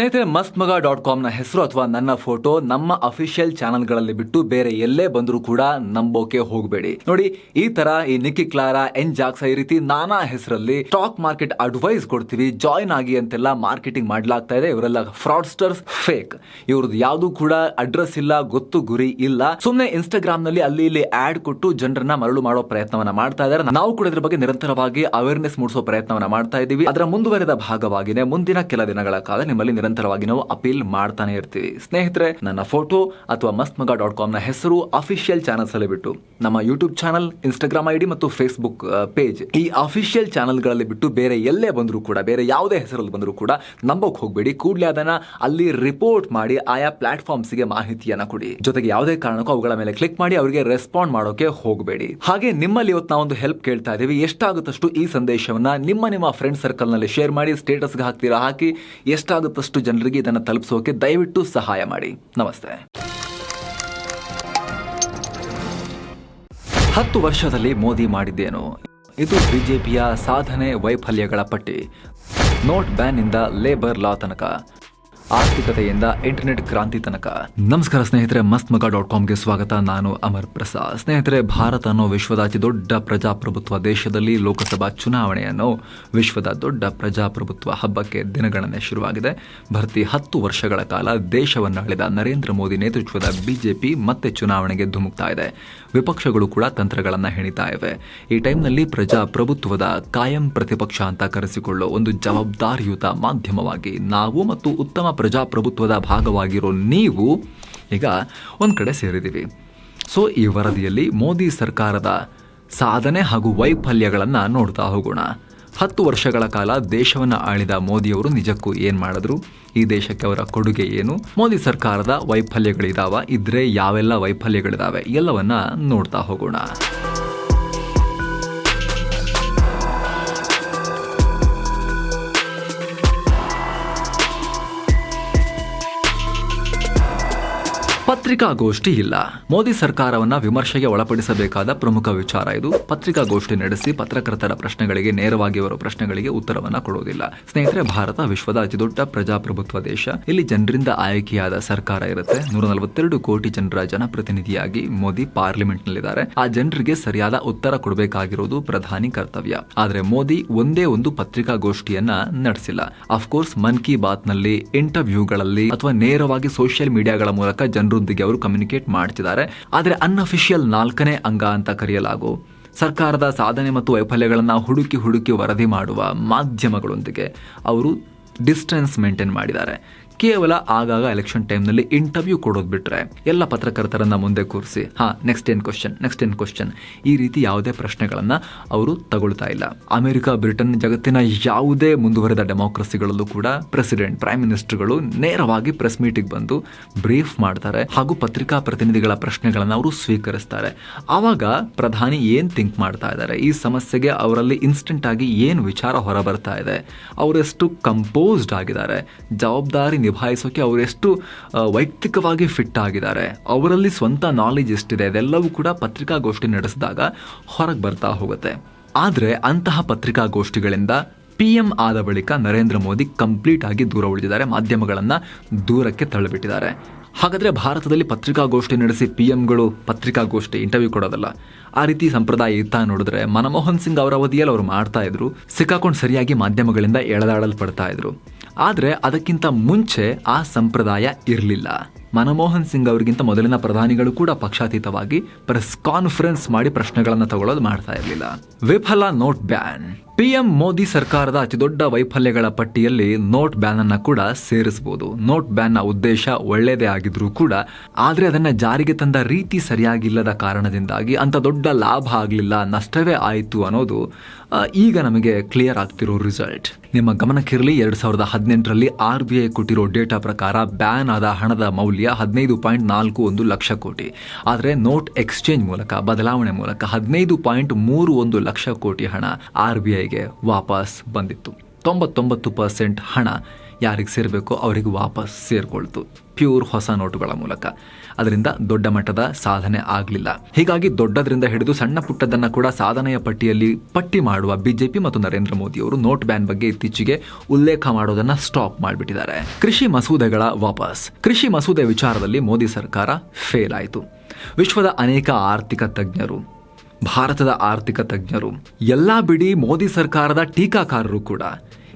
ಸ್ನೇಹಿತರೆ ಮಸ್ತ್ ಮಗ ಡಾಟ್ ಕಾಮ್ನ ಹೆಸರು ಅಥವಾ ನನ್ನ ಫೋಟೋ ನಮ್ಮ ಅಫಿಷಿಯಲ್ ಚಾನಲ್ಗಳಲ್ಲಿ ಬಿಟ್ಟು ಬೇರೆ ಎಲ್ಲೇ ಬಂದರೂ ಕೂಡ ನಂಬೋಕೆ ಹೋಗಬೇಡಿ. ನೋಡಿ, ಈ ತರ ಈ ನಿಕ್ಕಿ ಕ್ಲಾರಾ, ಎನ್ ಜಾಕ್ಸ ಈ ರೀತಿ ನಾನಾ ಹೆಸರಲ್ಲಿ ಸ್ಟಾಕ್ ಮಾರ್ಕೆಟ್ ಅಡ್ವೈಸ್ ಕೊಡ್ತೀವಿ, ಜಾಯಿನ್ ಆಗಿ ಅಂತೆಲ್ಲ ಮಾರ್ಕೆಟಿಂಗ್ ಮಾಡ್ಲಾಗ್ತಾ ಇದೆ. ಇವರೆಲ್ಲ ಫ್ರಾಡ್ಸ್ಟರ್ಸ್ ಫೇಕ್. ಇವ್ರದ್ದು ಯಾವುದು ಕೂಡ ಅಡ್ರೆಸ್ ಇಲ್ಲ, ಗೊತ್ತು ಗುರಿ ಇಲ್ಲ. ಸುಮ್ಮನೆ ಇನ್ಸ್ಟಾಗ್ರಾಮ್ನಲ್ಲಿ ಅಲ್ಲಿ ಇಲ್ಲಿ ಆಡ್ ಕೊಟ್ಟು ಜನರನ್ನ ಮರಳು ಮಾಡೋ ಪ್ರಯತ್ನವನ್ನ ಮಾಡ್ತಾ ಇದ್ದಾರೆ ನಾವು ಕೂಡ ಇದ್ರ ಬಗ್ಗೆ ನಿರಂತರವಾಗಿ ಅವೇರ್ನೆಸ್ ಮೂಡಿಸೋ ಪ್ರಯತ್ನವನ್ನ ಮಾಡ್ತಾ ಇದೀವಿ ಅದರ ಮುಂದುವರೆದ ಭಾಗವಾಗಿನೇ ಮುಂದಿನ ಕೆಲ ದಿನಗಳ ಕಾಲ ನಿಮ್ಮಲ್ಲಿ ನಿರಂತರವಾಗಿ ನಾವು ಅಪೀಲ್ ಮಾಡ್ತಾನೆ ಇರ್ತೀವಿ. ಸ್ನೇಹಿತರೆ, ನನ್ನ ಫೋಟೋ ಅಥವಾ ಮಸ್ತ್ ಮಗ ಡಾಟ್ ಕಾಮ್ನ ಹೆಸರು ಅಫಿಷಿಯಲ್ ಚಾನಲ್ಸ್ ಅಲ್ಲಿ ಬಿಟ್ಟು ನಮ್ಮ ಯೂಟ್ಯೂಬ್ ಚಾನಲ್ ಇನ್ಸ್ಟಾಗ್ರಾಮ್ ಐಡಿ ಮತ್ತು ಫೇಸ್ಬುಕ್ ಪೇಜ್ ಈ ಅಫಿಷಿಯಲ್ ಚಾನಲ್ಗಳಲ್ಲಿ ಬಿಟ್ಟು ಬೇರೆ ಎಲ್ಲೇ ಬಂದರೂ ಕೂಡ, ಬೇರೆ ಯಾವುದೇ ಹೆಸರಲ್ಲಿ ಬಂದರೂ ಕೂಡ ನಂಬೋಕ್ ಹೋಗಬೇಡಿ. ಕೂಡಲೇ ಅದನ್ನ ಅಲ್ಲಿ ರಿಪೋರ್ಟ್ ಮಾಡಿ ಆಯಾ ಪ್ಲಾಟ್ಫಾರ್ಮ್ಸ್ಗೆ ಮಾಹಿತಿಯನ್ನ ಕೊಡಿ. ಜೊತೆಗೆ ಯಾವುದೇ ಕಾರಣಕ್ಕೂ ಅವುಗಳ ಮೇಲೆ ಕ್ಲಿಕ್ ಮಾಡಿ ಅವರಿಗೆ ರೆಸ್ಪಾಂಡ್ ಮಾಡೋಕೆ ಹೋಗಬೇಡಿ. ಹಾಗೆ ನಿಮ್ಮಲ್ಲಿ ಇವತ್ತು ನಾವೊಂದು ಹೆಲ್ಪ್ ಕೇಳ್ತಾ ಇದ್ದೀವಿ. ಎಷ್ಟಾಗುತ್ತಷ್ಟು ಈ ಸಂದೇಶವನ್ನ ನಿಮ್ಮ ನಿಮ್ಮ ಫ್ರೆಂಡ್ ಸರ್ಕಲ್ನಲ್ಲಿ ಶೇರ್ ಮಾಡಿ ಸ್ಟೇಟಸ್ಗೆ ಹಾಕ್ತೀರಾ, ಹಾಕಿ ಎಷ್ಟಾಗುತ್ತಷ್ಟು ಜನರಿಗೆ ಇದನ್ನು ತಲುಪಿಸೋಕೆ ದಯವಿಟ್ಟು ಸಹಾಯ ಮಾಡಿ. ನಮಸ್ತೆ. ಹತ್ತು ವರ್ಷದಲ್ಲಿ ಮೋದಿ ಮಾಡಿದ್ದೇನು? ಇದು ಬಿಜೆಪಿಯ ಸಾಧನೆ ವೈಫಲ್ಯಗಳ ಪಟ್ಟಿ. ನೋಟ್ ಬ್ಯಾನ್ ಇಂದ ಲೇಬರ್ ಲಾ ತನಕ. ಆರ್ಥಿಕತೆಯಿಂದ ಇಂಟರ್ನೆಟ್ ಕ್ರಾಂತಿ ತನಕ. ನಮಸ್ಕಾರ ಸ್ನೇಹಿತರೆ ಮಸ್ತ್ ಮಗ ಡಾಟ್ ಕಾಮ್ಗೆ ಸ್ವಾಗತ. ನಾನು ಅಮರ್ ಪ್ರಸಾದ್. ಸ್ನೇಹಿತರೆ, ಭಾರತ ಅನ್ನೋ ವಿಶ್ವದ ಅತಿ ದೊಡ್ಡ ಪ್ರಜಾಪ್ರಭುತ್ವ ದೇಶದಲ್ಲಿ ಲೋಕಸಭಾ ಚುನಾವಣೆಯನ್ನು ವಿಶ್ವದ ದೊಡ್ಡ ಪ್ರಜಾಪ್ರಭುತ್ವ ಹಬ್ಬಕ್ಕೆ ದಿನಗಣನೆ ಶುರುವಾಗಿದೆ. ಭರ್ತಿ ಹತ್ತು ವರ್ಷಗಳ ಕಾಲ ದೇಶವನ್ನು ಆಳಿದ ನರೇಂದ್ರ ಮೋದಿ ನೇತೃತ್ವದ ಬಿಜೆಪಿ ಮತ್ತೆ ಚುನಾವಣೆಗೆ ಧುಮುಕ್ತಾ ಇದೆ. ವಿಪಕ್ಷಗಳು ಕೂಡ ತಂತ್ರಗಳನ್ನು ಹೆಣಿತಾ ಇವೆ. ಈ ಟೈಮ್ನಲ್ಲಿ ಪ್ರಜಾಪ್ರಭುತ್ವದ ಕಾಯಂ ಪ್ರತಿಪಕ್ಷ ಅಂತ ಕರೆಸಿಕೊಳ್ಳೋ ಒಂದು ಜವಾಬ್ದಾರಿಯುತ ಮಾಧ್ಯಮವಾಗಿ ನಾವು ಮತ್ತು ಉತ್ತಮ ಪ್ರಜಾಪ್ರಭುತ್ವದ ಭಾಗವಾಗಿರೋ ನೀವು ಈಗ ಒಂದು ಕಡೆ ಸೇರಿದ್ದೀವಿ. ಸೊ ಈ ವರದಿಯಲ್ಲಿ ಮೋದಿ ಸರ್ಕಾರದ ಸಾಧನೆ ಹಾಗೂ ವೈಫಲ್ಯಗಳನ್ನು ನೋಡ್ತಾ ಹೋಗೋಣ. ಹತ್ತು ವರ್ಷಗಳ ಕಾಲ ದೇಶವನ್ನು ಆಳಿದ ಮೋದಿಯವರು ನಿಜಕ್ಕೂ ಏನು ಮಾಡಿದ್ರು? ಈ ದೇಶಕ್ಕೆ ಅವರ ಕೊಡುಗೆ ಏನು? ಮೋದಿ ಸರ್ಕಾರದ ವೈಫಲ್ಯಗಳಿದಾವ? ಇದ್ರೆ ಯಾವೆಲ್ಲ ವೈಫಲ್ಯಗಳಿದಾವೆ? ಎಲ್ಲವನ್ನ ನೋಡ್ತಾ ಹೋಗೋಣ. ಪತ್ರಿಕಾಗೋಷ್ಠಿ ಇಲ್ಲ ಮೋದಿ ಸರ್ಕಾರವನ್ನ ವಿಮರ್ಶೆಗೆ ಒಳಪಡಿಸಬೇಕಾದ ಪ್ರಮುಖ ವಿಚಾರ ಇದು. ಪತ್ರಿಕಾಗೋಷ್ಠಿ ನಡೆಸಿ ಪತ್ರಕರ್ತರ ಪ್ರಶ್ನೆಗಳಿಗೆ, ನೇರವಾಗಿ ಅವರ ಪ್ರಶ್ನೆಗಳಿಗೆ ಉತ್ತರವನ್ನ ಕೊಡುವುದಿಲ್ಲ. ಸ್ನೇಹಿತರೆ, ಭಾರತ ವಿಶ್ವದ ಅತಿದೊಡ್ಡ ಪ್ರಜಾಪ್ರಭುತ್ವ ದೇಶ. ಇಲ್ಲಿ ಜನರಿಂದ ಆಯ್ಕೆಯಾದ ಸರ್ಕಾರ ಇರುತ್ತೆ. ನೂರ ನಲವತ್ತೆರಡು ಕೋಟಿ ಜನರ ಜನಪ್ರತಿನಿಧಿಯಾಗಿ ಮೋದಿ ಪಾರ್ಲಿಮೆಂಟ್ ನಲ್ಲಿದ್ದಾರೆ ಆ ಜನರಿಗೆ ಸರಿಯಾದ ಉತ್ತರ ಕೊಡಬೇಕಾಗಿರೋದು ಪ್ರಧಾನಿ ಕರ್ತವ್ಯ. ಆದ್ರೆ ಮೋದಿ ಒಂದೇ ಒಂದು ಪತ್ರಿಕಾಗೋಷ್ಠಿಯನ್ನ ನಡೆಸಿಲ್ಲ. ಅಫ್ಕೋರ್ಸ್ ಮನ್ ಕಿ ಬಾತ್ನಲ್ಲಿ ಇಂಟರ್ವ್ಯೂಗಳಲ್ಲಿ ಅಥವಾ ನೇರವಾಗಿ ಸೋಷಿಯಲ್ ಮೀಡಿಯಾಗಳ ಮೂಲಕ ಜನರೊಂದಿಗೆ ಅವರು ಕಮ್ಯುನಿಕೇಟ್ ಮಾಡ್ತಿದ್ದಾರೆ. ಆದರೆ ಅನ್ಅಫಿಷಿಯಲ್ ನಾಲ್ಕನೇ ಅಂಗ ಅಂತ ಕರೆಯಲಾಗೋ. ಸರ್ಕಾರದ ಸಾಧನೆ ಮತ್ತು ವೈಫಲ್ಯಗಳನ್ನು ಹುಡುಕಿ ಹುಡುಕಿ ವರದಿ ಮಾಡುವ ಮಾಧ್ಯಮಗಳೊಂದಿಗೆ ಅವರು ಡಿಸ್ಟೆನ್ಸ್ ಮೇಂಟೈನ್ ಮಾಡಿದ್ದಾರೆ. ಕೇವಲ ಆಗಾಗ ಎಲೆಕ್ಷನ್ ಟೈಮ್ನಲ್ಲಿ ಇಂಟರ್ವ್ಯೂ ಕೊಡೋದು ಬಿಟ್ರೆ ಎಲ್ಲ ಪತ್ರಕರ್ತರನ್ನ ಮುಂದೆ ಕೂರಿಸಿ. ಹಾ ನೆಕ್ಸ್ಟ್ ಏನ್ ಕ್ವಶನ್ ನೆಕ್ಸ್ಟ್ ಏನ್ ಕ್ವಶನ್ ಈ ರೀತಿ ಯಾವುದೇ ಪ್ರಶ್ನೆಗಳನ್ನ ಅವರು ತಗೊಳ್ತಾ ಇಲ್ಲ. ಅಮೆರಿಕ, ಬ್ರಿಟನ್ ಜಗತ್ತಿನ ಯಾವುದೇ ಮುಂದುವರೆದ ಡೆಮೋಕ್ರಸಿಗಳಲ್ಲೂ ಕೂಡ ಪ್ರೆಸಿಡೆಂಟ್ ಪ್ರೈಮ್ ಮಿನಿಸ್ಟರ್ಗಳು ನೇರವಾಗಿ ಪ್ರೆಸ್ ಮೀಟಿಗೆ ಬಂದು ಬ್ರೀಫ್ ಮಾಡ್ತಾರೆ ಹಾಗೂ ಪತ್ರಿಕಾ ಪ್ರತಿನಿಧಿಗಳ ಪ್ರಶ್ನೆಗಳನ್ನು ಅವರು ಸ್ವೀಕರಿಸ್ತಾರೆ. ಆವಾಗ ಪ್ರಧಾನಿ ಏನ್ ಥಿಂಕ್ ಮಾಡ್ತಾ ಇದ್ದಾರೆ? ಈ ಸಮಸ್ಯೆಗೆ ಅವರಲ್ಲಿ ಇನ್ಸ್ಟೆಂಟ್ ಆಗಿ ಏನು ವಿಚಾರ ಹೊರ ಬರ್ತಾ ಇದೆ? ಅವರೆಷ್ಟು ಕಂಪೋಸ್ಡ್ ಆಗಿದ್ದಾರೆ? ಜವಾಬ್ದಾರಿ ನಿಭಾಯಿಸೋಕೆ ಅವರೆಷ್ಟು ಆ, ವೈಯಕ್ತಿಕವಾಗಿ ಫಿಟ್ ಆಗಿದ್ದಾರೆ. ಅವರಲ್ಲಿ ಸ್ವಂತ ನಾಲೆಜ್ ಎಷ್ಟಿದೆ ಅದೆಲ್ಲವೂ ಕೂಡ ಪತ್ರಿಕಾಗೋಷ್ಠಿ ನಡೆಸಿದಾಗ ಹೊರಗೆ ಬರ್ತಾ ಹೋಗುತ್ತೆ. ಆದರೆ ಅಂತಹ ಪತ್ರಿಕಾಗೋಷ್ಠಿಗಳಿಂದ ಪಿ ಎಂ ಆದ ಬಳಿಕ ನರೇಂದ್ರ ಮೋದಿ ಕಂಪ್ಲೀಟ್ ಆಗಿ ದೂರ ಉಳಿದಿದ್ದಾರೆ ಮಾಧ್ಯಮಗಳನ್ನು ದೂರಕ್ಕೆ ತಳ್ಳಿಬಿಟ್ಟಿದ್ದಾರೆ. ಹಾಗಾದ್ರೆ ಭಾರತದಲ್ಲಿ ಪತ್ರಿಕಾಗೋಷ್ಠಿ ನಡೆಸಿ ಪಿ ಎಂಗಳು ಪತ್ರಿಕಾಗೋಷ್ಠಿ ಇಂಟರ್ವ್ಯೂ ಕೊಡೋದಲ್ಲ? ಆ ರೀತಿ ಸಂಪ್ರದಾಯ ಇತ್ತ ನೋಡಿದ್ರೆ ಮನಮೋಹನ್ ಸಿಂಗ್ ಅವರ ಅವಧಿಯಲ್ಲಿ ಅವರು ಮಾಡ್ತಾ ಇದ್ರು ಸಿಕ್ಕಾಕೊಂಡು ಸರಿಯಾಗಿ ಮಾಧ್ಯಮಗಳಿಂದ ಎಳೆದಾಡಲ್ಪಡ್ತಾ ಇದ್ರು. ಆದರೆ ಅದಕ್ಕಿಂತ ಮುಂಚೆ ಆ ಸಂಪ್ರದಾಯ ಇರಲಿಲ್ಲ. ಮನಮೋಹನ್ ಸಿಂಗ್ ಅವರಿಗಿಂತ ಮೊದಲಿನ ಪ್ರಧಾನಿಗಳು ಕೂಡ ಪಕ್ಷಾತೀತವಾಗಿ ಪ್ರೆಸ್ ಕಾನ್ಫರೆನ್ಸ್ ಮಾಡಿ ಪ್ರಶ್ನೆಗಳನ್ನು ತಗೊಳ್ಳೋದು ಮಾಡ್ತಾ ಇರಲಿಲ್ಲ. ವಿಫಲ ನೋಟ್ ಬ್ಯಾನ್ ಪಿಎಂ ಮೋದಿ ಸರ್ಕಾರದ ಅತಿದೊಡ್ಡ ವೈಫಲ್ಯಗಳ ಪಟ್ಟಿಯಲ್ಲಿ ನೋಟ್ ಬ್ಯಾನ್ ಅನ್ನ ಕೂಡ ಸೇರಿಸಬಹುದು ನೋಟ್ ಬ್ಯಾನ್ನ ಉದ್ದೇಶ ಒಳ್ಳೆಯದೇ ಆಗಿದ್ರೂ ಕೂಡ, ಆದ್ರೆ ಅದನ್ನ ಜಾರಿಗೆ ತಂದ ರೀತಿ ಸರಿಯಾಗಿಲ್ಲದ ಕಾರಣದಿಂದಾಗಿ ಅಂತ ದೊಡ್ಡ ಲಾಭ ಆಗಲಿಲ್ಲ, ನಷ್ಟವೇ ಆಯಿತು ಅನ್ನೋದು ಈಗ ನಮಗೆ ಕ್ಲಿಯರ್ ಆಗ್ತಿರೋ ರಿಸಲ್ಟ್ ನಿಮ್ಮ ಗಮನಕ್ಕಿರಲಿ, ಎರಡ್ ಸಾವಿರದ ಹದಿನೆಂಟರಲ್ಲಿ ಆರ್ ಬಿ ಐ ಕೊಟ್ಟಿರೋ ಡೇಟಾ ಪ್ರಕಾರ ಬ್ಯಾನ್ ಆದ ಹಣದ ಮೌಲ್ಯ ಹದಿನೈದು ಪಾಯಿಂಟ್ ನಾಲ್ಕು ಒಂದು ಲಕ್ಷ ಕೋಟಿ. ಆದರೆ ನೋಟ್ ಎಕ್ಸ್ಚೇಂಜ್ ಮೂಲಕ, ಬದಲಾವಣೆ ಮೂಲಕ ಹದಿನೈದು ಪಾಯಿಂಟ್ ಮೂರು ಒಂದು ಲಕ್ಷ ಕೋಟಿ ಹಣ ಆರ್ ಬಿ ಐಗೆ ವಾಪಸ್ ಬಂದಿತ್ತು. ತೊಂಬತ್ತೊಂಬತ್ತು ಪರ್ಸೆಂಟ್ ಹಣ ಯಾರಿಗೆ ಸೇರಬೇಕೋ ಅವರಿಗೆ ವಾಪಸ್ ಸೇರಿಕೊಳ್ತು. ಪ್ಯೂರ್ ಹೊಸ ನೋಟುಗಳ ಮೂಲಕ. ಅದರಿಂದ ದೊಡ್ಡ ಮಟ್ಟದ ಸಾಧನೆ ಆಗಲಿಲ್ಲ. ಹೀಗಾಗಿ ದೊಡ್ಡದರಿಂದ ಹಿಡಿದು ಸಣ್ಣ ಪುಟ್ಟದನ್ನು ಕೂಡ ಸಾಧನೆಯ ಪಟ್ಟಿಯಲ್ಲಿ ಪಟ್ಟಿ ಮಾಡುವ ಬಿಜೆಪಿ ಮತ್ತು ನರೇಂದ್ರ ಮೋದಿ ಅವರು ನೋಟ್ ಬ್ಯಾನ್ ಬಗ್ಗೆ ಇತ್ತೀಚೆಗೆ ಉಲ್ಲೇಖ ಮಾಡೋದನ್ನ ಸ್ಟಾಪ್ ಮಾಡಿಬಿಟ್ಟಿದ್ದಾರೆ. ಕೃಷಿ ಮಸೂದೆಗಳ ವಾಪಸ್. ಕೃಷಿ ಮಸೂದೆ ವಿಚಾರದಲ್ಲಿ ಮೋದಿ ಸರ್ಕಾರ ಫೇಲ್ ಆಯಿತು. ವಿಶ್ವದ ಅನೇಕ ಆರ್ಥಿಕ ತಜ್ಞರು ಭಾರತದ ಆರ್ಥಿಕ ತಜ್ಞರು, ಎಲ್ಲ ಬಿಡಿ ಮೋದಿ ಸರ್ಕಾರದ ಟೀಕಾಕಾರರು ಕೂಡ.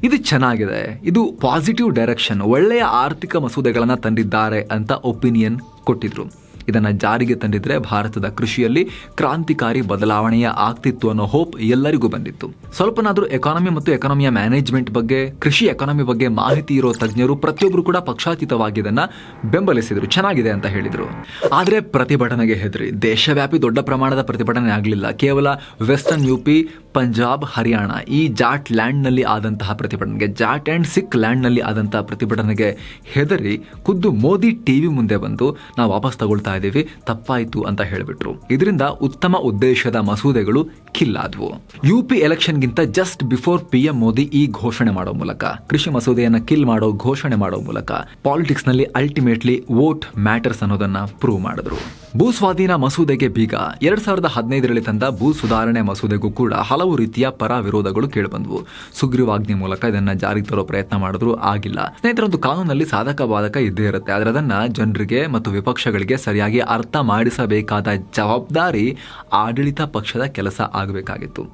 ಇದು ಚೆನ್ನಾಗಿದೆ. ಇದು ಪಾಸಿಟಿವ್ ಡೈರೆಕ್ಷನ್, ಒಳ್ಳೆಯ ಆರ್ಥಿಕ ಮಸೂದೆಗಳನ್ನು ತಂದಿದ್ದಾರೆ ಅಂತ ಒಪಿನಿಯನ್ ಕೊಟ್ಟಿದ್ರು. ಇದನ್ನ ಜಾರಿಗೆ ತಂದಿದ್ರೆ ಭಾರತದ ಕೃಷಿಯಲ್ಲಿ ಕ್ರಾಂತಿಕಾರಿ ಬದಲಾವಣೆಯ ಆಗ್ತಿತ್ತು ಅನ್ನೋ ಹೋಪ್ ಎಲ್ಲರಿಗೂ ಬಂದಿತ್ತು. ಸ್ವಲ್ಪನಾದರೂ ಎಕಾನಮಿ ಮತ್ತು ಎಕಾನಮಿಯ ಮ್ಯಾನೇಜ್ಮೆಂಟ್ ಬಗ್ಗೆ, ಕೃಷಿ ಎಕಾನಮಿ ಬಗ್ಗೆ ಮಾಹಿತಿ ಇರೋ ತಜ್ಞರು ಪ್ರತಿಯೊಬ್ಬರು ಕೂಡ ಪಕ್ಷಾತೀತವಾಗಿ ಇದನ್ನ ಬೆಂಬಲಿಸಿದ್ರು. ಚೆನ್ನಾಗಿದೆ ಅಂತ ಹೇಳಿದರು. ಆದರೆ ಪ್ರತಿಭಟನೆಗೆ ಹೆದರಿ. ದೇಶವ್ಯಾಪಿ ದೊಡ್ಡ ಪ್ರಮಾಣದ ಪ್ರತಿಭಟನೆ ಆಗಲಿಲ್ಲ. ಕೇವಲ ವೆಸ್ಟರ್ನ್ ಯುಪಿ ಪಂಜಾಬ್ ಹರಿಯಾಣ ಈ ಜಾಟ್ ಲ್ಯಾಂಡ್ನಲ್ಲಿ ಆದಂತಹ ಪ್ರತಿಭಟನೆಗೆ, ಜಾಟ್ ಅಂಡ್ ಸಿಖ್ ಲ್ಯಾಂಡ್ನಲ್ಲಿ ಆದಂತಹ ಪ್ರತಿಭಟನೆಗೆ ಹೆದರಿ ಖುದ್ದು ಮೋದಿ ಟಿವಿ ಮುಂದೆ ಬಂದು ನಾವು ವಾಪಸ್ ತಗೊಳ್ತಾ ಇದ್ದೀವಿ ತಪ್ಪಾಯಿತು ಅಂತ ಹೇಳಿಬಿಟ್ರು. ಇದರಿಂದ ಉತ್ತಮ ಉದ್ದೇಶದ ಮಸೂದೆಗಳು ಕಿಲ್ಲಾದ್ವು. U P ಎಲೆಕ್ಷನ್ಗಿಂತ just before P M Modi ಈ ಘೋಷಣೆ ಮಾಡೋ ಮೂಲಕ, ಕೃಷಿ ಮಸೂದೆಯನ್ನ ಕಿಲ್ ಮಾಡೋ ಘೋಷಣೆ ಮಾಡೋ ಮೂಲಕ ಪಾಲಿಟಿಕ್ಸ್ನಲ್ಲಿ ಅಲ್ಟಿಮೇಟ್ಲಿ ವೋಟ್ ಮ್ಯಾಟರ್ಸ್ ಅನ್ನೋದನ್ನ ಪ್ರೂವ್ ಮಾಡಿದ್ರು. ಭೂ ಸ್ವಾಧೀನ ಮಸೂದೆಗೆ ಬೀಗ, ಎರಡ್ ಸಾವಿರದ ಹದಿನೈದರಲ್ಲಿ ತಂದ ಭೂ ಸುಧಾರಣೆ ಮಸೂದೆಗೂ ಕೂಡ ಹಲವು ರೀತಿಯ ಪರ ವಿರೋಧಗಳು ಕೇಳಿಬಂದವು. ಸುಗ್ರೀವಾಜ್ಞೆ ಮೂಲಕ ಇದನ್ನ ಜಾರಿಗೆ ತರೋ ಪ್ರಯತ್ನ ಮಾಡಿದ್ರು, ಆಗಿಲ್ಲ. ಸ್ನೇಹಿತರೊಂದು ಕಾನೂನಲ್ಲಿ ಸಾಧಕ ಬಾಧಕ ಇದ್ದೇ ಇರುತ್ತೆ. ಆದ್ರೆ ಅದನ್ನ ಜನರಿಗೆ ಮತ್ತು ವಿಪಕ್ಷಗಳಿಗೆ ಸರಿಯಾಗಿ ಅರ್ಥ ಮಾಡಿಸಬೇಕಾದ ಜವಾಬ್ದಾರಿ ಆಡಳಿತ ಪಕ್ಷದ ಕೆಲಸ ಆಗಬೇಕಾಗಿತ್ತು.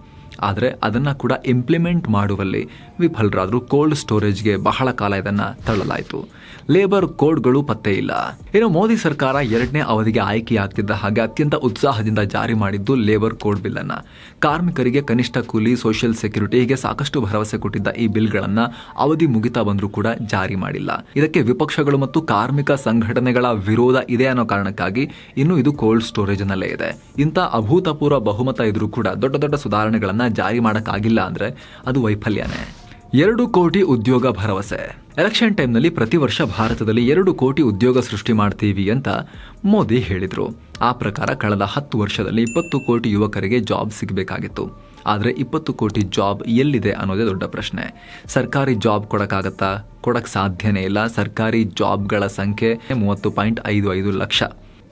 ಆದರೆ ಅದನ್ನು ಕೂಡ ಇಂಪ್ಲಿಮೆಂಟ್ ಮಾಡುವಲ್ಲಿ ವಿಫಲರಾದರು ಕೋಲ್ಡ್ ಸ್ಟೋರೇಜ್ಗೆ ಬಹಳ ಕಾಲ ಇದನ್ನು ತಳ್ಳಲಾಯಿತು. ಲೇಬರ್ ಕೋಡ್ಗಳು ಪತ್ತೆ ಇಲ್ಲ. ಇನ್ನು ಮೋದಿ ಸರ್ಕಾರ ಎರಡನೇ ಅವಧಿಗೆ ಆಯ್ಕೆಯಾಗ್ತಿದ್ದ ಹಾಗೆ ಅತ್ಯಂತ ಉತ್ಸಾಹದಿಂದ ಜಾರಿ ಮಾಡಿದ್ದು ಲೇಬರ್ ಕೋಡ್ ಬಿಲ್ ಅನ್ನ. ಕಾರ್ಮಿಕರಿಗೆ ಕನಿಷ್ಠ ಕೂಲಿ ಸೋಷಿಯಲ್ ಸೆಕ್ಯೂರಿಟಿ ಹೀಗೆ ಸಾಕಷ್ಟು ಭರವಸೆ ಕೊಟ್ಟಿದ್ದ ಈ ಬಿಲ್ಗಳನ್ನ ಅವಧಿ ಮುಗಿತಾ ಬಂದರೂ ಕೂಡ ಜಾರಿ ಮಾಡಿಲ್ಲ. ಇದಕ್ಕೆ ವಿಪಕ್ಷಗಳು ಮತ್ತು ಕಾರ್ಮಿಕ ಸಂಘಟನೆಗಳ ವಿರೋಧ ಇದೆ ಅನ್ನೋ ಕಾರಣಕ್ಕಾಗಿ ಇನ್ನು ಇದು ಕೋಲ್ಡ್ ಸ್ಟೋರೇಜ್ ನಲ್ಲೇ ಇದೆ. ಇಂಥ ಅಭೂತಪೂರ್ವ ಬಹುಮತ ಇದ್ರೂ ಕೂಡ ದೊಡ್ಡ ದೊಡ್ಡ ಸುಧಾರಣೆಗಳನ್ನ ಜಾರಿ ಮಾಡೋಕ್ಕಾಗಿಲ್ಲ ಅಂದ್ರೆ ಅದು ವೈಫಲ್ಯನೇ. ಎರಡು ಕೋಟಿ ಉದ್ಯೋಗ ಭರವಸೆ. ಎಲೆಕ್ಷನ್ ಟೈಮ್ನಲ್ಲಿ ಪ್ರತಿ ವರ್ಷ ಭಾರತದಲ್ಲಿ ಎರಡು ಕೋಟಿ ಉದ್ಯೋಗ ಸೃಷ್ಟಿ ಮಾಡ್ತೀವಿ ಅಂತ ಮೋದಿ ಹೇಳಿದರು. ಆ ಪ್ರಕಾರ ಕಳೆದ ಹತ್ತು ವರ್ಷದಲ್ಲಿ ಇಪ್ಪತ್ತು ಕೋಟಿ ಯುವಕರಿಗೆ ಜಾಬ್ ಸಿಗಬೇಕಾಗಿತ್ತು. ಆದರೆ ಇಪ್ಪತ್ತು ಕೋಟಿ ಜಾಬ್ ಎಲ್ಲಿದೆ ಅನ್ನೋದೇ ದೊಡ್ಡ ಪ್ರಶ್ನೆ. ಸರ್ಕಾರಿ ಜಾಬ್ ಕೊಡೋಕ್ಕಾಗತ್ತಾ? ಕೊಡಕ್ ಸಾಧ್ಯನೇ ಇಲ್ಲ. ಸರ್ಕಾರಿ ಜಾಬ್ಗಳ ಸಂಖ್ಯೆ ಮೂವತ್ತು ಪಾಯಿಂಟ್ ಐದು ಐದು ಲಕ್ಷ.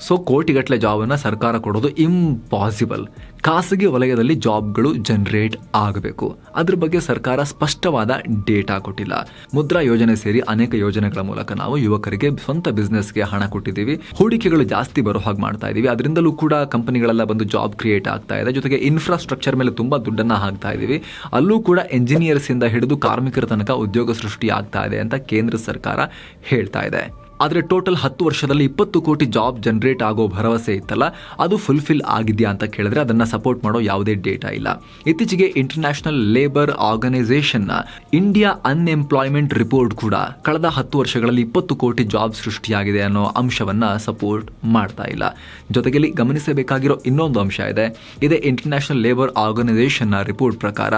ಸೊ ಕೋಟಿಗಟ್ಟಲೆ ಜಾಬನ್ನು ಸರ್ಕಾರ ಕೊಡೋದು ಇಂಪಾಸಿಬಲ್ ಖಾಸಗಿ ವಲಯದಲ್ಲಿ ಜಾಬ್ಗಳು ಜನರೇಟ್ ಆಗಬೇಕು. ಅದ್ರ ಬಗ್ಗೆ ಸರ್ಕಾರ ಸ್ಪಷ್ಟವಾದ ಡೇಟಾ ಕೊಟ್ಟಿಲ್ಲ. ಮುದ್ರಾ ಯೋಜನೆ ಸೇರಿ ಅನೇಕ ಯೋಜನೆಗಳ ಮೂಲಕ ನಾವು ಯುವಕರಿಗೆ ಸ್ವಂತ ಬಿಸ್ನೆಸ್ಗೆ ಹಣ ಕೊಟ್ಟಿದ್ದೀವಿ. ಹೂಡಿಕೆಗಳು ಜಾಸ್ತಿ ಬರೋ ಹಾಗೆ ಮಾಡ್ತಾ ಇದೀವಿ. ಅದರಿಂದಲೂ ಕೂಡ ಕಂಪನಿಗಳೆಲ್ಲ ಬಂದು ಜಾಬ್ ಕ್ರಿಯೇಟ್ ಆಗ್ತಾ ಇದೆ. ಜೊತೆಗೆ ಇನ್ಫ್ರಾಸ್ಟ್ರಕ್ಚರ್ ಮೇಲೆ ತುಂಬಾ ದುಡ್ಡನ್ನ ಹಾಕ್ತಾ ಇದ್ದೀವಿ ಅಲ್ಲೂ ಕೂಡ ಇಂಜಿನಿಯರ್ಸ್ ಇಂದ ಹಿಡಿದು ಕಾರ್ಮಿಕರ ತನಕ ಉದ್ಯೋಗ ಸೃಷ್ಟಿ ಆಗ್ತಾ ಇದೆ ಅಂತ ಕೇಂದ್ರ ಸರ್ಕಾರ ಹೇಳ್ತಾ ಇದೆ. ಆದರೆ ಟೋಟಲ್ ಹತ್ತು ವರ್ಷದಲ್ಲಿ ಇಪ್ಪತ್ತು ಕೋಟಿ ಜಾಬ್ ಜನರೇಟ್ ಆಗೋ ಭರವಸೆ ಇತ್ತಲ್ಲ, ಅದು ಫುಲ್ಫಿಲ್ ಆಗಿದೆಯಾ ಅಂತ ಕೇಳಿದ್ರೆ ಅದನ್ನು ಸಪೋರ್ಟ್ ಮಾಡೋ ಯಾವುದೇ ಡೇಟಾ ಇಲ್ಲ. ಇತ್ತೀಚೆಗೆ ಇಂಟರ್ನ್ಯಾಷನಲ್ ಲೇಬರ್ ಆರ್ಗನೈಸೇಷನ್ನ ಇಂಡಿಯಾ ಅನ್ಎಂಪ್ಲಾಯ್ಮೆಂಟ್ ರಿಪೋರ್ಟ್ ಕೂಡ ಕಳೆದ ಹತ್ತು ವರ್ಷಗಳಲ್ಲಿ ಇಪ್ಪತ್ತು ಕೋಟಿ ಜಾಬ್ ಸೃಷ್ಟಿಯಾಗಿದೆ ಅನ್ನೋ ಅಂಶವನ್ನ ಸಪೋರ್ಟ್ ಮಾಡ್ತಾ ಇಲ್ಲ. ಜೊತೆಗೆ ಗಮನಿಸಬೇಕಾಗಿರೋ ಇನ್ನೊಂದು ಅಂಶ ಇದೆ. ಇದೇ ಇಂಟರ್ನ್ಯಾಷನಲ್ ಲೇಬರ್ ಆರ್ಗನೈಸೇಷನ್ನ ರಿಪೋರ್ಟ್ ಪ್ರಕಾರ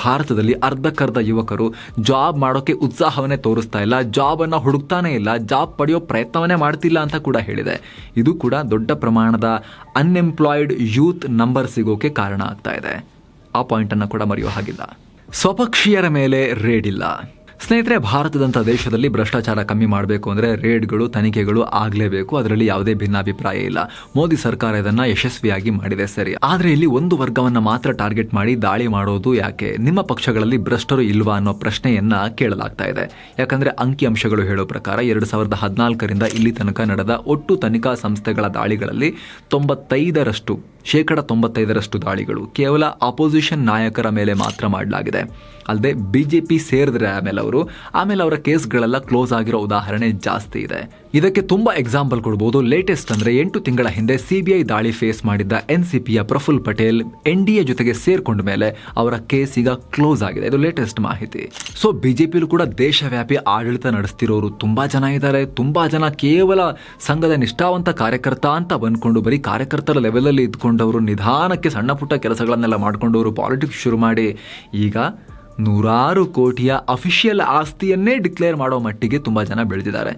ಭಾರತದಲ್ಲಿ ಅರ್ಧಕ್ಕರ್ಧ ಯುವಕರು ಜಾಬ್ ಮಾಡೋಕೆ ಉತ್ಸಾಹವನ್ನೇ ತೋರಿಸ್ತಾ ಇಲ್ಲ ಜಾಬ್ ಹುಡುಕ್ತಾನೇ ಹುಡುಕ್ತಾನೆ ಇಲ್ಲ, ಜಾಬ್ ಪಡೆಯೋ ಪ್ರಯತ್ನವನ್ನೇ ಮಾಡ್ತಿಲ್ಲ ಅಂತ ಕೂಡ ಹೇಳಿದೆ. ಇದು ಕೂಡ ದೊಡ್ಡ ಪ್ರಮಾಣದ ಅನ್ಎಂಪ್ಲಾಯ್ಡ್ ಯೂತ್ ನಂಬರ್ ಸಿಗೋಕೆ ಕಾರಣ ಆಗ್ತಾ ಇದೆ. ಆ ಪಾಯಿಂಟ್ ಅನ್ನ ಕೂಡ ಮರೆಯೋ ಹಾಗಿಲ್ಲ. ಸ್ವಪಕ್ಷೀಯರ ಮೇಲೆ ರೇಡ್ ಇಲ್ಲ ಸ್ನೇಹಿತರೆ, ಭಾರತದಂಥ ದೇಶದಲ್ಲಿ ಭ್ರಷ್ಟಾಚಾರ ಕಮ್ಮಿ ಮಾಡಬೇಕು ಅಂದರೆ ರೇಡ್ಗಳು, ತನಿಖೆಗಳು ಆಗಲೇಬೇಕು. ಅದರಲ್ಲಿ ಯಾವುದೇ ಭಿನ್ನಾಭಿಪ್ರಾಯ ಇಲ್ಲ. ಮೋದಿ ಸರ್ಕಾರ ಇದನ್ನು ಯಶಸ್ವಿಯಾಗಿ ಮಾಡಿದೆ ಸರಿ. ಆದರೆ ಇಲ್ಲಿ ಒಂದು ವರ್ಗವನ್ನು ಮಾತ್ರ ಟಾರ್ಗೆಟ್ ಮಾಡಿ ದಾಳಿ ಮಾಡೋದು ಯಾಕೆ? ನಿಮ್ಮ ಪಕ್ಷಗಳಲ್ಲಿ ಭ್ರಷ್ಟರು ಇಲ್ವಾ ಅನ್ನೋ ಪ್ರಶ್ನೆಯನ್ನ ಕೇಳಲಾಗ್ತಾ ಇದೆ. ಯಾಕಂದರೆ ಅಂಕಿಅಂಶಗಳು ಹೇಳೋ ಪ್ರಕಾರ ಎರಡು ಸಾವಿರದ ಹದಿನಾಲ್ಕರಿಂದ ಇಲ್ಲಿ ತನಕ ನಡೆದ ಒಟ್ಟು ತನಿಖಾ ಸಂಸ್ಥೆಗಳ ದಾಳಿಗಳಲ್ಲಿ ತೊಂಬತ್ತೈದರಷ್ಟು ಶೇಕಡ ತೊಂಬತ್ತೈದರಷ್ಟು ದಾಳಿಗಳು ಕೇವಲ ಅಪೋಸಿಷನ್ ನಾಯಕರ ಮೇಲೆ ಮಾತ್ರ ಮಾಡಲಾಗಿದೆ. ಅಲ್ಲದೆ ಪಿ ಸೇರಿದ್ರೆ ಆಮೇಲೆ ಅವರು, ಆಮೇಲೆ ಅವರ ಕೇಸ್ಗಳೆಲ್ಲ ಕ್ಲೋಸ್ ಆಗಿರೋ ಉದಾಹರಣೆ ಜಾಸ್ತಿ ಇದೆ. ಇದಕ್ಕೆ ತುಂಬ ಎಕ್ಸಾಂಪಲ್ ಕೊಡ್ಬೋದು. ಲೇಟೆಸ್ಟ್ ಅಂದ್ರೆ ಎಂಟು ತಿಂಗಳ ಹಿಂದೆ ಸಿಬಿಐ ದಾಳಿ ಫೇಸ್ ಮಾಡಿದ್ದ ಎನ್ ಸಿ ಪಿಯ Praful Patel N D A ಜೊತೆಗೆ ಸೇರ್ಕೊಂಡ ಮೇಲೆ ಅವರ ಕೇಸ್ ಈಗ ಕ್ಲೋಸ್ ಆಗಿದೆ. ಇದು ಲೇಟೆಸ್ಟ್ ಮಾಹಿತಿ. ಸೊ, ಬಿಜೆಪಿಯಲ್ಲೂ ಕೂಡ ದೇಶವ್ಯಾಪಿ ಆಡಳಿತ ನಡೆಸ್ತಿರೋರು ತುಂಬಾ ಜನ ಇದ್ದಾರೆ. ತುಂಬಾ ಜನ ಕೇವಲ ಸಂಘದ ನಿಷ್ಠಾವಂತ ಕಾರ್ಯಕರ್ತ ಅಂತ ಬಂದ್ಕೊಂಡು ಬರೀ ಕಾರ್ಯಕರ್ತರ ಲೆವೆಲಲ್ಲಿ ಇದ್ಕೊಂಡವರು ನಿಧಾನಕ್ಕೆ ಸಣ್ಣ ಪುಟ್ಟ ಕೆಲಸಗಳನ್ನೆಲ್ಲ ಮಾಡಿಕೊಂಡವರು ಪಾಲಿಟಿಕ್ಸ್ ಶುರು ಮಾಡಿ ಈಗ ನೂರಾರು ಕೋಟಿಯ ಅಫಿಷಿಯಲ್ ಆಸ್ತಿಯನ್ನೇ ಡಿಕ್ಲೇರ್ ಮಾಡೋ ಮಟ್ಟಿಗೆ ತುಂಬ ಜನ ಬೆಳೆದಿದ್ದಾರೆ.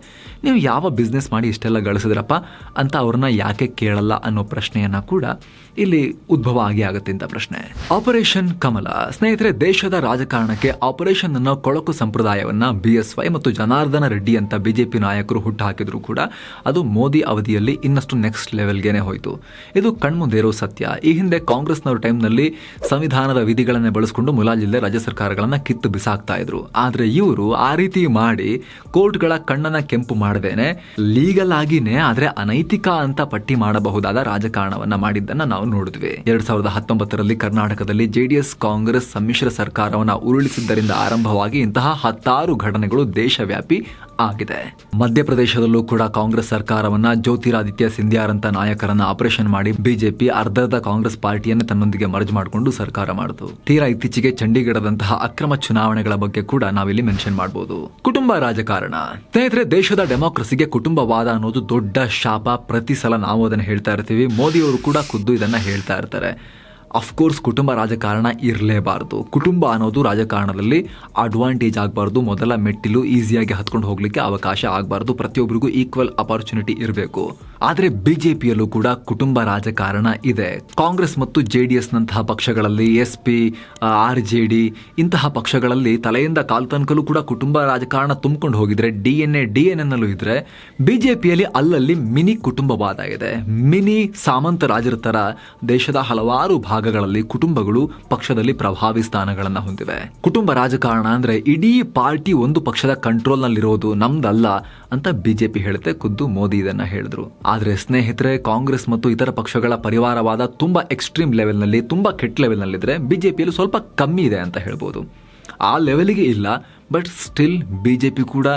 ನೀವು ಯಾವ ಬಿಸ್ನೆಸ್ ಮಾಡಿ ಇಷ್ಟೆಲ್ಲ ಗಳಿಸಿದ್ರಪ್ಪ ಅಂತ ಅವ್ರನ್ನ ಯಾಕೆ ಕೇಳಲ್ಲ ಅನ್ನೋ ಪ್ರಶ್ನೆಯನ್ನ ಕೂಡ ಇಲ್ಲಿ ಉದ್ಭವ ಆಗಿ ಆಗುತ್ತೆ ಅಂತ ಪ್ರಶ್ನೆ. ಆಪರೇಷನ್ ಕಮಲ, ಸ್ನೇಹಿತರೆ, ದೇಶದ ರಾಜಕಾರಣಕ್ಕೆ ಆಪರೇಷನ್ ಅನ್ನೋ ಕೊಳಕು ಸಂಪ್ರದಾಯವನ್ನ ಬಿ ಎಸ್ ವೈ ಮತ್ತು ಜನಾರ್ದನ ರೆಡ್ಡಿ ಅಂತ ಬಿಜೆಪಿ ನಾಯಕರು ಹುಟ್ಟುಹಾಕಿದ್ರು ಕೂಡ ಅದು ಮೋದಿ ಅವಧಿಯಲ್ಲಿ ಇನ್ನಷ್ಟು ನೆಕ್ಸ್ಟ್ ಲೆವೆಲ್ಗೆನೆ ಹೋಯಿತು. ಇದು ಕಣ್ಮುಂದೇರೋ ಸತ್ಯ. ಈ ಹಿಂದೆ ಕಾಂಗ್ರೆಸ್ನವ್ರ ಟೈಮ್ನಲ್ಲಿ ಸಂವಿಧಾನದ ವಿಧಿಗಳನ್ನೇ ಬಳಸಿಕೊಂಡು ಮುಲಾಜಿಲ್ಲದೆ ರಾಜ್ಯ ಸರ್ಕಾರಗಳನ್ನ ಕಿತ್ತು ಬಿಸಾಕ್ತಾ ಇದ್ರು. ಆದ್ರೆ ಇವರು ಆ ರೀತಿ ಮಾಡಿ ಕೋರ್ಟ್ಗಳ ಕಣ್ಣನ್ನ ಕೆಂಪು ಮಾಡದೇನೆ, ಲೀಗಲ್ ಆಗಿನೇ ಆದ್ರೆ ಅನೈತಿಕ ಅಂತ ಪಟ್ಟಿ ಮಾಡಬಹುದಾದ ರಾಜಕಾರಣವನ್ನ ಮಾಡಿದ್ದನ್ನ ನಾವು ನೋಡಿದ್ವಿ. ಎರಡ್ ಸಾವಿರದ ಹತ್ತೊಂಬತ್ತರಲ್ಲಿ ಕರ್ನಾಟಕದಲ್ಲಿ ಜೆಡಿಎಸ್ ಕಾಂಗ್ರೆಸ್ ಸಮ್ಮಿಶ್ರ ಸರ್ಕಾರವನ್ನ ಉರುಳಿಸಿದ್ದರಿಂದ ಆರಂಭವಾಗಿ ಇಂತಹ ಹತ್ತಾರು ಘಟನೆಗಳು ದೇಶವ್ಯಾಪಿ ಆಗಿದೆ. ಮಧ್ಯಪ್ರದೇಶದಲ್ಲೂ ಕೂಡ ಕಾಂಗ್ರೆಸ್ ಸರ್ಕಾರವನ್ನ ಜ್ಯೋತಿರಾದಿತ್ಯ ಸಿಂಧ್ಯಾರಂತ ನಾಯಕರನ್ನ ಆಪರೇಷನ್ ಮಾಡಿ ಬಿಜೆಪಿ ಅರ್ಧದ ಕಾಂಗ್ರೆಸ್ ಪಾರ್ಟಿಯನ್ನು ತನ್ನೊಂದಿಗೆ ಮರ್ಜ್ ಮಾಡಿಕೊಂಡು ಸರ್ಕಾರ ಮಾಡಿತು ತೀರಾ ಇತ್ತೀಚೆಗೆ ಚಂಡೀಗಢದಂತಹ ಅಕ್ರಮ ಚುನಾವಣೆಗಳ ಬಗ್ಗೆ ಕೂಡ ನಾವಿಲ್ಲಿ ಮೆನ್ಷನ್ ಮಾಡಬಹುದು ಕುಟುಂಬ ರಾಜಕಾರಣ. ಸ್ನೇಹಿತರೆ, ದೇಶದ ಡೆಮೋಕ್ರಸಿಗೆ ಕುಟುಂಬವಾದ ಅನ್ನೋದು ದೊಡ್ಡ ಶಾಪ. ಪ್ರತಿ ಸಲ ನಾವು ಅದನ್ನ ಹೇಳ್ತಾ ಇರ್ತೀವಿ. ಮೋದಿಯವರು ಕೂಡ ಖುದ್ದು ಇದನ್ನ ಹೇಳ್ತಾ ಇರ್ತಾರೆ. ಅಫ್ಕೋರ್ಸ್ ಕುಟುಂಬ ರಾಜಕಾರಣ ಇರಲೇಬಾರದು. ಕುಟುಂಬ ಅನ್ನೋದು ರಾಜಕಾರಣದಲ್ಲಿ ಅಡ್ವಾಂಟೇಜ್ ಆಗಬಾರ್ದು. ಮೊದಲ ಮೆಟ್ಟಿಲು ಈಸಿಯಾಗಿ ಹತ್ಕೊಂಡು ಹೋಗ್ಲಿಕ್ಕೆ ಅವಕಾಶ ಆಗಬಾರ್ದು. ಪ್ರತಿಯೊಬ್ಬರಿಗೂ ಈಕ್ವಲ್ ಅಪಾರ್ಚುನಿಟಿ ಇರಬೇಕು. ಆದರೆ ಬಿಜೆಪಿಯಲ್ಲೂ ಕೂಡ ಕುಟುಂಬ ರಾಜಕಾರಣ ಇದೆ. ಕಾಂಗ್ರೆಸ್ ಮತ್ತು ಜೆ ಡಿ ಎಸ್ನಂತಹ ಪಕ್ಷಗಳಲ್ಲಿ S P R J D ಇಂತಹ ಪಕ್ಷಗಳಲ್ಲಿ ತಲೆಯಿಂದ ಕಾಲ್ ತನಕಲ್ಲೂ ಕೂಡ ಕುಟುಂಬ ರಾಜಕಾರಣ ತುಂಬಿಕೊಂಡು ಹೋಗಿದ್ರೆ, D N A, D N ಎನ್ನಲ್ಲೂ ಇದ್ರೆ ಪಿಯಲ್ಲಿ ಅಲ್ಲಲ್ಲಿ ಮಿನಿ ಕುಟುಂಬವಾದ ಇದೆ. ಮಿನಿ ಸಾಮಂತ ರಾಜರ ಥರ ದೇಶದ ಹಲವಾರು ಭಾಗಗಳಲ್ಲಿ ಕುಟುಂಬಗಳು ಪಕ್ಷದಲ್ಲಿ ಪ್ರಭಾವಿ ಸ್ಥಾನಗಳನ್ನು ಹೊಂದಿವೆ. ಕುಟುಂಬ ರಾಜಕಾರಣ ಅಂದ್ರೆ ಇಡೀ ಪಾರ್ಟಿ ಒಂದು ಪಕ್ಷದ ಕಂಟ್ರೋಲ್ನಲ್ಲಿರೋದು ನಮ್ದಲ್ಲ. ಅಂತ ಬಿಜೆಪಿ ಹೇಳುತ್ತೆ, ಖುದ್ದು ಮೋದಿ ಇದನ್ನ ಹೇಳಿದ್ರು. ಆದ್ರೆ ಸ್ನೇಹಿತರೆ, ಕಾಂಗ್ರೆಸ್ ಮತ್ತು ಇತರ ಪಕ್ಷಗಳ ಪರಿವಾರವಾದ ತುಂಬಾ ಎಕ್ಸ್ಟ್ರೀಮ್ ಲೆವೆಲ್ನಲ್ಲಿ ತುಂಬಾ ಕೆಟ್ಟ ಲೆವೆಲ್ನಲ್ಲಿದ್ರೆ ಬಿಜೆಪಿಯಲ್ಲಿ ಸ್ವಲ್ಪ ಕಮ್ಮಿ ಇದೆ ಅಂತ ಹೇಳ್ಬೋದು. ಆ ಲೆವೆಲ್ಗೆ ಇಲ್ಲ but still B J P ಕೂಡ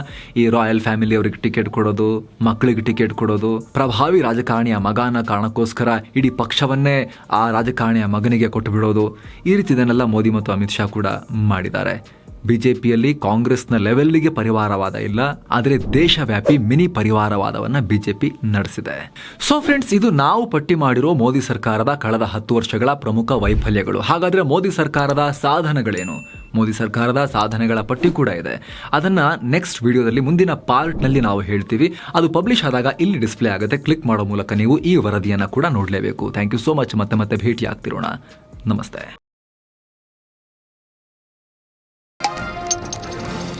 ಈ ರಾಯಲ್ ಫ್ಯಾಮಿಲಿ ಅವ್ರಿಗೆ ಟಿಕೆಟ್ ಕೊಡೋದು ಮಕ್ಕಳಿಗೆ ಟಿಕೆಟ್ ಕೊಡೋದು, ಪ್ರಭಾವಿ ರಾಜಕಾರಣಿಯ ಮಗನ ಕಾರಣಕ್ಕೋಸ್ಕರ ಇಡೀ ಪಕ್ಷವನ್ನೇ ಆ ರಾಜಕಾರಣಿಯ ಮಗನಿಗೆ ಕೊಟ್ಟು ಬಿಡೋದು ಈ ರೀತಿ ಇದನ್ನೆಲ್ಲ ಮೋದಿ ಮತ್ತು ಅಮಿತ್ ಶಾ ಕೂಡ ಮಾಡಿದ್ದಾರೆ. ಬಿಜೆಪಿಯಲ್ಲಿ ಕಾಂಗ್ರೆಸ್ನ ಲೆವೆಲ್ಲಿಗೆ ಪರಿವಾರವಾದ ಇಲ್ಲ, ಆದರೆ ದೇಶವ್ಯಾಪಿ ಮಿನಿ ಪರಿವಾರವಾದವನ್ನ ಬಿಜೆಪಿ ನಡೆಸಿದೆ. ಸೊ ಫ್ರೆಂಡ್ಸ್ ಇದು ನಾವು ಪಟ್ಟಿ ಮಾಡಿರೋ ಮೋದಿ ಸರ್ಕಾರದ ಕಳೆದ ಹತ್ತು ವರ್ಷಗಳ ಪ್ರಮುಖ ವೈಫಲ್ಯಗಳು. ಹಾಗಾದ್ರೆ ಮೋದಿ ಸರ್ಕಾರದ ಸಾಧನಗಳೇನು? ಮೋದಿ ಸರ್ಕಾರದ ಸಾಧನೆಗಳ ಪಟ್ಟಿ ಕೂಡ ಇದೆ. ಅದನ್ನ ನೆಕ್ಸ್ಟ್ ವಿಡಿಯೋದಲ್ಲಿ ಮುಂದಿನ ಪಾರ್ಟ್ನಲ್ಲಿ ನಾವು ಹೇಳ್ತೀವಿ. ಅದು ಪಬ್ಲಿಷ್ ಆದಾಗ ಇಲ್ಲಿ ಡಿಸ್ಪ್ಲೇ ಆಗುತ್ತೆ. ಕ್ಲಿಕ್ ಮಾಡೋ ಮೂಲಕ ನೀವು ಈ ವರದಿಯನ್ನು ಕೂಡ ನೋಡಲೇಬೇಕು. ಥ್ಯಾಂಕ್ ಯು ಸೋ ಮಚ್ ಮತ್ತೆ ಮತ್ತೆ ಭೇಟಿ ಆಗ್ತಿರೋಣ ನಮಸ್ತೆ.